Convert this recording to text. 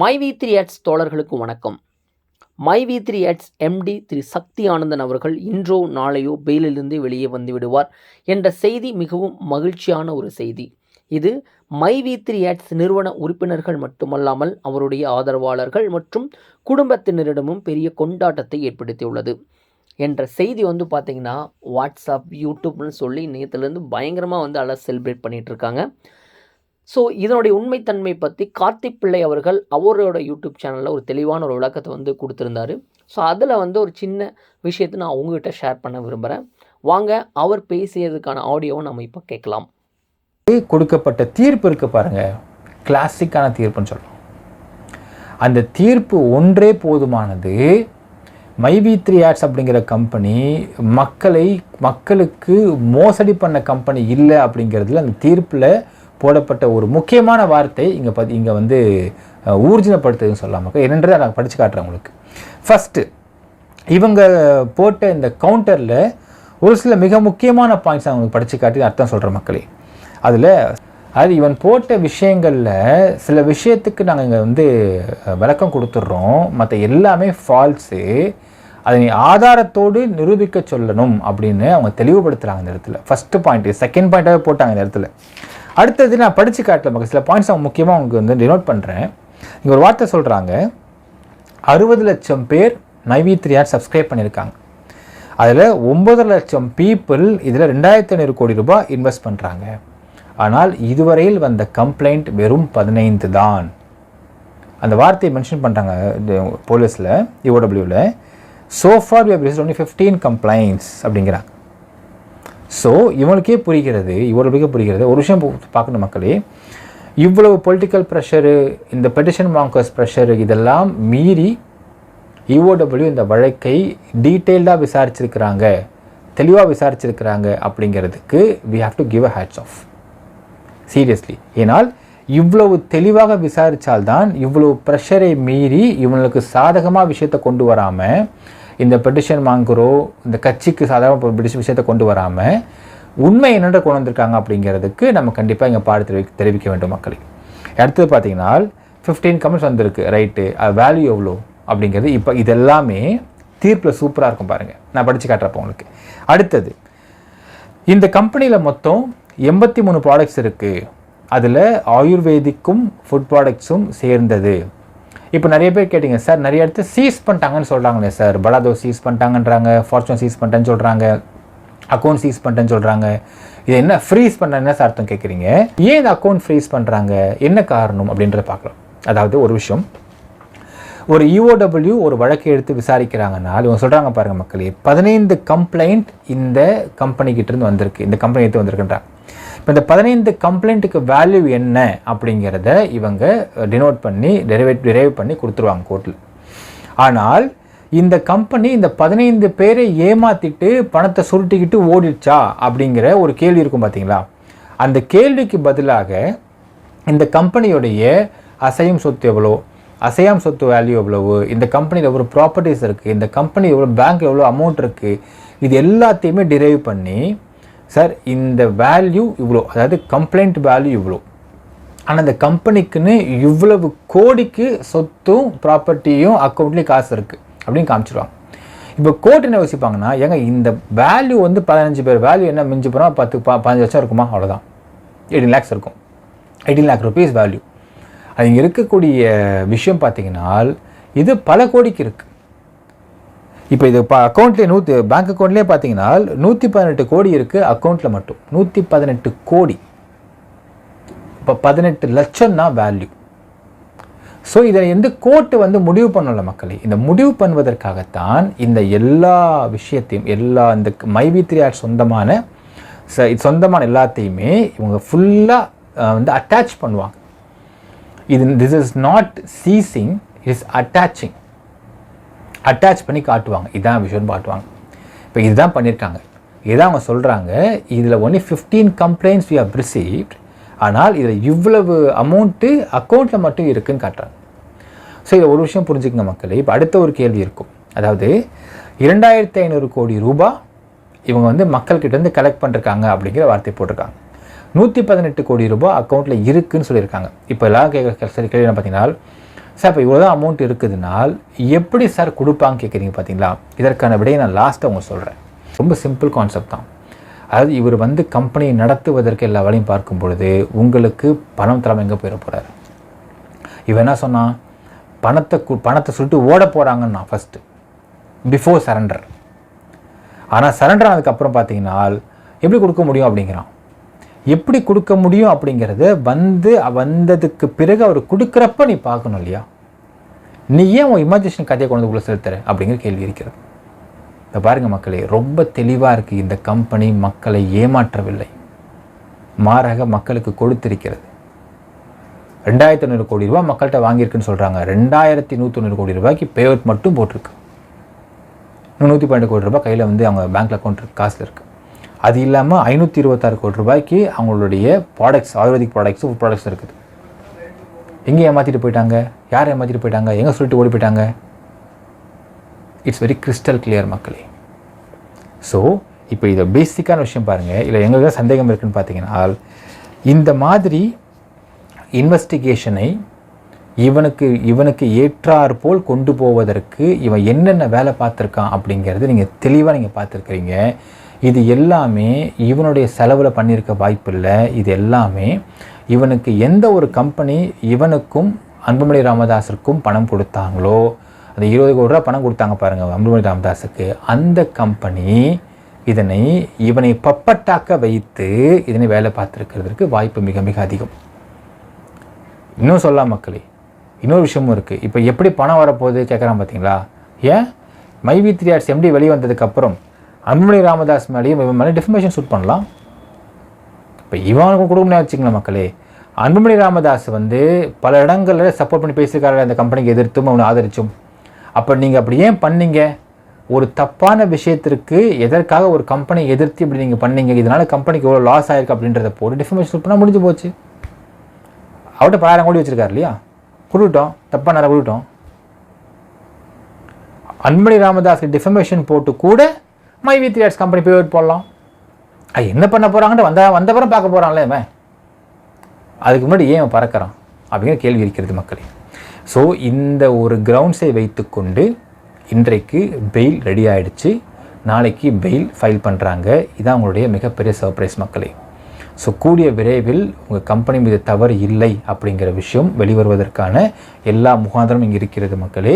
My V three ads தோழர்களுக்கு வணக்கம். My V three ads MD Thiru Sakthi Anandan அவர்கள் இன்றோ நாளையோ பெயிலிலிருந்து வெளியே வந்து விடுவார் என்ற செய்தி மிகவும் மகிழ்ச்சியான ஒரு செய்தி. இது மை வி த்ரீ ஆட்ஸ் நிறுவன உறுப்பினர்கள் மட்டுமல்லாமல் அவருடைய ஆதரவாளர்கள் மற்றும் குடும்பத்தினரிடமும் பெரிய கொண்டாட்டத்தை ஏற்படுத்தியுள்ளது என்ற செய்தி வந்து பார்த்திங்கன்னா வாட்ஸ்அப் யூடியூப்னு சொல்லி நேற்றுலேருந்து பயங்கரமாக வந்து எல்லாம் செலிப்ரேட் பண்ணிகிட்டு இருக்காங்க. ஸோ இதனுடைய உண்மைத்தன்மை பற்றி கார்த்திக் பிள்ளை அவர்கள் அவரோட யூடியூப் சேனலில் ஒரு தெளிவான ஒரு விளக்கத்தை வந்து கொடுத்துருந்தாரு. ஸோ அதில் வந்து ஒரு சின்ன விஷயத்தை நான் உங்ககிட்ட ஷேர் பண்ண விரும்புகிறேன் வாங்க அவர் பேசியதுக்கான ஆடியோவை நம்ம இப்போ கேட்கலாம். கொடுக்கப்பட்ட தீர்ப்பு இருக்கு பாருங்க. கிளாசிக்கான தீர்ப்புன்னு சொல்லலாம் அந்த தீர்ப்பு ஒன்றே போதுமானது. மைவி த்ரீ ஆட்ஸ் அப்படிங்கிற கம்பெனி மக்களை மக்களுக்கு மோசடி பண்ண கம்பெனி இல்லை அப்படிங்கிறதுல அந்த தீர்ப்பில் போடப்பட்ட ஒரு முக்கியமான வார்த்தை இங்கே பதி இங்கே வந்து ஊர்ஜினப்படுத்துதுன்னு சொல்லலாம் என்னன்றதை நான் படித்து காட்டுறேன் உங்களுக்கு. ஃபஸ்ட்டு இவங்க போட்ட இந்த கவுண்டரில் ஒரு சில மிக முக்கியமான பாயிண்ட்ஸ் அவங்களுக்கு படித்து காட்டி அர்த்தம் சொல்கிற மக்களே. அதில் அது இவன் போட்ட விஷயங்களில் சில விஷயத்துக்கு நாங்கள் இங்கே வந்து விளக்கம் கொடுத்துட்றோம். மற்ற எல்லாமே ஃபால்ஸு அதை நீ ஆதாரத்தோடு நிரூபிக்க சொல்லணும் அப்படின்னு அவங்க தெளிவுபடுத்துகிறாங்க இந்த இடத்துல. ஃபஸ்ட்டு பாயிண்ட் செகண்ட் பாயிண்ட்டாகவே போட்டாங்க இந்த இடத்துல. அடுத்தது நான் படித்து காட்டல மக்கள் சில பாயிண்ட்ஸ் அவங்க முக்கியமாக உங்களுக்கு வந்து டினோட் பண்ணுறேன் இங்கே ஒரு வார்த்தை சொல்கிறாங்க அறுபது லட்சம் பேர் நைவி த்ரீ ஆர் சப்ஸ்கிரைப் பண்ணியிருக்காங்க. அதில் ஒம்பது லட்சம் பீப்புள் இதில் ரெண்டாயிரத்தி ஐநூறு கோடி ரூபாய் இன்வெஸ்ட் பண்ணுறாங்க ஆனால் இதுவரையில் வந்த கம்ப்ளைண்ட் வெறும் பதினைந்து தான். அந்த வார்த்தையை மென்ஷன் பண்ணுறாங்க போலீஸில் இஓடபிள்யூவில் so far we receive only fifteen complaints அப்படிங்கிறாங்க. ஸோ இவனுக்கே புரிகிறது இவர்களுக்கே புரிகிறது. ஒரு விஷயம் பார்க்கணும் மக்களே. இவ்வளவு பொலிட்டிக்கல் ப்ரெஷரு இந்த பெட்டிஷன் மாங்கர்ஸ் ப்ரெஷரு இதெல்லாம் மீறி இஓடபிள்யூ இந்த வழக்கை டீட்டெயில்டாக விசாரிச்சிருக்கிறாங்க. தெளிவாக விசாரிச்சிருக்கிறாங்க அப்படிங்கிறதுக்கு we have to give a hats off seriously ஏனால் இவ்வளவு தெளிவாக விசாரித்தால்தான் இவ்வளவு ப்ரெஷரை மீறி இவங்களுக்கு சாதகமாக விஷயத்தை கொண்டு வராமல் இந்த பெட்டிஷன் வாங்குறோ இந்த கட்சிக்கு சாதாரண பெட்டிஷன் விஷயத்தை கொண்டு வராமல் உண்மை என்னென்ன கொண்டு வந்திருக்காங்க அப்படிங்கிறதுக்கு நம்ம கண்டிப்பாக இங்கே பாடு தெரிவி தெரிவிக்க வேண்டும் மக்களை. அடுத்தது பார்த்தீங்கன்னா ஃபிஃப்டீன் கமெண்ட்ஸ் வந்திருக்கு. ரைட்டு அது வேல்யூ எவ்வளோ அப்படிங்கிறது இப்போ இதெல்லாமே தீர்ப்பில் சூப்பராக இருக்கும் பாருங்கள் நான் படித்து காட்டுறப்போ உங்களுக்கு. அடுத்தது இந்த கம்பெனியில் மொத்தம் எண்பத்தி மூணு ப்ராடக்ட்ஸ் இருக்குது அதில் ஆயுர்வேதிக்கும் ஃபுட் ப்ராடக்ட்ஸும் சேர்ந்தது. இப்போ நிறைய பேர் கேட்டிங்க சார் நிறைய இடத்து சீஸ் பண்ணிட்டாங்கன்னு சொல்கிறாங்களே சார். பலாதோ சீஸ் பண்ணிட்டாங்கன்றாங்க ஃபார்ச்சூன் சீஸ் பண்ணிட்டேன்னு சொல்கிறாங்க அக்கௌண்ட் சீஸ் பண்ணிட்டேன்னு சொல்கிறாங்க இது என்ன ஃப்ரீஸ் பண்ண என்ன சார் அர்த்தம் கேட்குறீங்க. ஏன் இந்த அக்கௌண்ட் ஃப்ரீஸ் பண்ணுறாங்க என்ன காரணம்? அப்படின்றத பார்க்கலாம். அதாவது ஒரு விஷயம். ஒரு இஓடபிள்யூ ஒரு வழக்கை எடுத்து விசாரிக்கிறாங்கன்னா இவங்க சொல்கிறாங்க பாருங்கள் மக்களே பதினைந்து கம்ப்ளைண்ட் இந்த கம்பெனிக்கிட்டேருந்து வந்திருக்கு. இந்த கம்பெனி எடுத்து வந்திருக்குன்றாங்க. இப்போ இந்த பதினைந்து கம்ப்ளைண்ட்டுக்கு வேல்யூ என்ன அப்படிங்கிறத இவங்க டினோட் பண்ணி டெரிவேட் டிரைவ் பண்ணி கொடுத்துருவாங்க கோர்ட்டில் ஆனால் இந்த கம்பெனி இந்த பதினைந்து பேரை ஏமாத்திட்டு பணத்தை சுருட்டிக்கிட்டு ஓடிடுச்சா அப்படிங்கிற ஒரு கேள்வி இருக்கும் பார்த்தீங்களா அந்த கேள்விக்கு பதிலாக இந்த கம்பெனியுடைய அசையும் சொத்து எவ்வளோ? அசையாம் சொத்து வேல்யூ எவ்வளவு? இந்த கம்பெனியில் எவ்வளோ ப்ராப்பர்ட்டிஸ் இருக்குது இந்த கம்பெனி எவ்வளோ பேங்க் எவ்வளோ அமௌண்ட் இருக்குது இது எல்லாத்தையுமே டிரைவ் பண்ணி சார் இந்த வேல்யூ இவ்வளோ அதாவது கம்ப்ளைண்ட் வேல்யூ இவ்வளோ ஆனால் அந்த கம்பெனிக்குன்னு இவ்வளவு கோடிக்கு சொத்தும் ப்ராப்பர்ட்டியும் அக்கௌண்ட்லேயும் காசு இருக்குது அப்படின்னு காமிச்சிருவாங்க. இப்போ கோர்ட் என்ன யோசிப்பாங்கன்னா ஏங்க இந்த வேல்யூ வந்து பதினஞ்சு பேர் வேல்யூ என்ன மிஞ்சி போனால் பத்து பா பதினஞ்சு லட்சம் இருக்குமா? அவ்வளோதான் எயிட்டீன் லேக்ஸ் இருக்கும். எயிட்டீன் லேக் ருபீஸ் வேல்யூ அது இங்கே இருக்கக்கூடிய விஷயம் பார்த்தீங்கன்னா இது பல கோடிக்கு இருக்குது இப்போ இது இப்போ அக்கௌண்ட்லேயே நூற்றி பேங்க் அக்கௌண்ட்லேயே பார்த்தீங்கன்னா நூற்றி பதினெட்டு கோடி இருக்குது அக்கௌண்ட்டில் மட்டும். நூற்றி பதினெட்டு கோடி. இப்போ பதினெட்டு லட்சம் தான் வேல்யூ ஸோ இதை எந்த கோர்ட்டு வந்து முடிவு பண்ணல மக்களை. இந்த முடிவு பண்ணுவதற்காகத்தான் இந்த எல்லா விஷயத்தையும் எல்லா இந்த மைவி த்ரீ சொந்தமான ச- இது சொந்தமான எல்லாத்தையுமே இவங்க ஃபுல்லாக வந்து அட்டாச் பண்ணுவாங்க. இது this is not seizing is attaching attach பண்ணி காட்டுவாங்க. இதான் விஷயம்னு காட்டுவாங்க. இப்போ இதுதான் பண்ணியிருக்காங்க இதான் அவங்க சொல்கிறாங்க இதில் only fifteen complaints you have received ஆனால் இதில் இவ்வளவு அமௌண்ட்டு அக்கௌண்ட்டில் மட்டும் இருக்குன்னு காட்டுறாங்க. ஸோ இதை ஒரு விஷயம் புரிஞ்சுக்கங்க மக்களே. இப்போ அடுத்த ஒரு கேள்வி இருக்கும். அதாவது இரண்டாயிரத்தி ஐநூறு கோடி ரூபா இவங்க வந்து மக்கள்கிட்டேருந்து கலெக்ட் பண்ணிருக்காங்க அப்படிங்கிற வார்த்தை போட்டிருக்காங்க. நூற்றி பதினெட்டு கோடி ரூபாய் அக்கௌண்ட்டில் இருக்குன்னு சொல்லியிருக்காங்க. இப்போ எல்லாம் கேட்குற கேள்வி என்ன பார்த்தீங்கன்னா சார் இப்போ இவ்வளோ தான் அமௌண்ட் இருக்குதுனால் எப்படி சார் கொடுப்பாங்க கேட்குறீங்க பார்த்தீங்களா இதற்கான விடையை நான் லாஸ்ட்டாக உங்களுக்கு சொல்கிறேன் ரொம்ப சிம்பிள் கான்செப்ட் தான். அதாவது இவர் வந்து கம்பெனியை நடத்துவதற்கு எல்லா வேலையும் பார்க்கும் பொழுது உங்களுக்கு பணம் தரம் எங்கே போயிட போகிறார் இவன் என்ன சொன்னான்? பணத்தை கு- பணத்தை சொல்லிட்டு ஓட போகிறாங்கன்னு நான் ஃபஸ்ட்டு பிஃபோர் சரண்டர் ஆனால் சரண்டர் ஆனதுக்கப்புறம் பார்த்தீங்கன்னா எப்படி கொடுக்க முடியும் அப்படிங்கிறான். எப்படி கொடுக்க முடியும் அப்படிங்கிறது வந்து வந்ததுக்கு பிறகு அவர் கொடுக்குறப்ப நீ பார்க்கணும் இல்லையா? நீ ஏன் உன் இமேஜினேஷன் கதையை கொண்டு உள்ள செலுத்துற? அப்படிங்கிற கேள்வி இருக்கிறது. இந்த பாருங்க மக்களே ரொம்ப தெளிவாக இருக்குது இந்த கம்பெனி மக்களை ஏமாற்றவில்லை. மாறாக மக்களுக்கு கொடுத்திருக்கிறது. ரெண்டாயிரத்தி தொண்ணூறு கோடி ரூபாய் மக்கள்கிட்ட வாங்கியிருக்குன்னு சொல்கிறாங்க ரெண்டாயிரத்தி நூற்றி கோடி ரூபாய்க்கு பேஅவுட் மட்டும் போட்டிருக்கு. நூற்றி பன்னெண்டு கோடி ரூபாய் கையில் வந்து அவங்க பேங்க்கில் அக்கௌண்ட் காசில் இருக்குது அது இல்லாமல் ஐநூற்றி இருபத்தாறு கோடி ரூபாய்க்கு அவங்களுடைய ப்ராடக்ட்ஸ் ஆயுர்வேதிக் ப்ராடக்ட்ஸ் ப்ராடக்ட்ஸ் இருக்குது. எங்கே ஏமாற்றிட்டு போயிட்டாங்க? யார் ஏமாற்றிட்டு போயிட்டாங்க? எங்கே சொல்லிட்டு ஓடி போயிட்டாங்க? இட்ஸ் வெரி கிறிஸ்டல் கிளியர் மக்களே. ஸோ இப்போ இதை பேசிக்கான விஷயம் பாருங்கள் இல்லை எங்களுக்கு சந்தேகம் இருக்குன்னு பார்த்தீங்கன்னா இந்த மாதிரி இன்வெஸ்டிகேஷனை இவனுக்கு இவனுக்கு ஏற்றாற்போல் கொண்டு போவதற்கு இவன் என்னென்ன வேலை பார்த்துருக்கான் அப்படிங்கிறது நீங்கள் தெளிவாக நீங்கள் பார்த்துருக்குறீங்க. இது எல்லாமே இவனுடைய செலவில் பண்ணியிருக்க வாய்ப்பில்லை. இது எல்லாமே இவனுக்கு எந்த ஒரு கம்பெனி இவனுக்கும் அன்புமணி ராமதாஸுக்கும் பணம் கொடுத்தாங்களோ அந்த இருபது கோடி ரூபா பணம் கொடுத்தாங்க பாருங்கள் அன்புமணி ராமதாஸுக்கு. அந்த கம்பெனி இதனை இவனை பப்பட்டாக்க வைத்து இதனை வேலை பார்த்துருக்கிறதுக்கு வாய்ப்பு மிக மிக அதிகம். இன்னும் சொல்லலாம் மக்களே இன்னொரு விஷயமும் இருக்குது இப்போ எப்படி பணம் வரப்போகுது கேட்குறான் பார்த்தீங்களா ஏன்? மைவி த்ரீ ஆர்ட்ஸ் எம்டி வெளியே வந்ததுக்கப்புறம் அன்புமணி ராமதாஸ் மேலேயும் இவன் மேலே டிஃபர்மேஷன் சூட் பண்ணலாம். இப்போ இவனுக்கு கொடுக்கணும் முடியாது மக்களே. அன்புமணி ராமதாஸ் வந்து பல இடங்களில் சப்போர்ட் பண்ணி பேசியிருக்காரு. அந்த கம்பெனிக்கு எதிர்த்தும் அவனை ஆதரிச்சும். அப்போ நீங்கள் அப்படி ஏன் பண்ணீங்க? ஒரு தப்பான விஷயத்திற்கு எதற்காக ஒரு கம்பெனியை எதிர்த்து இப்படி நீங்கள் பண்ணீங்க? இதனால் கம்பெனிக்கு எவ்வளோ லாஸ் ஆயிருக்கு அப்படின்றத போட்டு டிஃபர்மேஷன் ஷூட் பண்ணால் முடிஞ்சு போச்சு. அவர்கிட்ட பலாயிரம் கோடி வச்சிருக்காரு இல்லையா? கொடுட்டோம். தப்பாக நேரம் கொடுட்டோம் அன்புமணி ராமதாஸ் டிஃபர்மேஷன் போட்டு கூட my V three arts company paver போடலாம். அது என்ன பண்ண போகிறாங்கன்னு வந்த வந்தப்புறம் பார்க்க போகிறான்ல இவன். அதுக்கு முன்னாடி ஏன் அவன் பறக்கிறான்? அப்படிங்கிற கேள்வி இருக்கிறது மக்களே. ஸோ இந்த ஒரு கிரவுண்ட்ஸை வைத்துக்கொண்டு இன்றைக்கு பெயில் ரெடி ஆகிடுச்சு நாளைக்கு பெயில் ஃபைல் பண்ணுறாங்க இதான் உங்களுடைய மிகப்பெரிய சர்ப்ரைஸ் மக்களே. ஸோ கூடிய விரைவில் உங்கள் கம்பெனி மீது தவறு இல்லை அப்படிங்கிற விஷயம் வெளிவருவதற்கான எல்லா முகாந்திரமும் இங்கே இருக்கிறது மக்களே.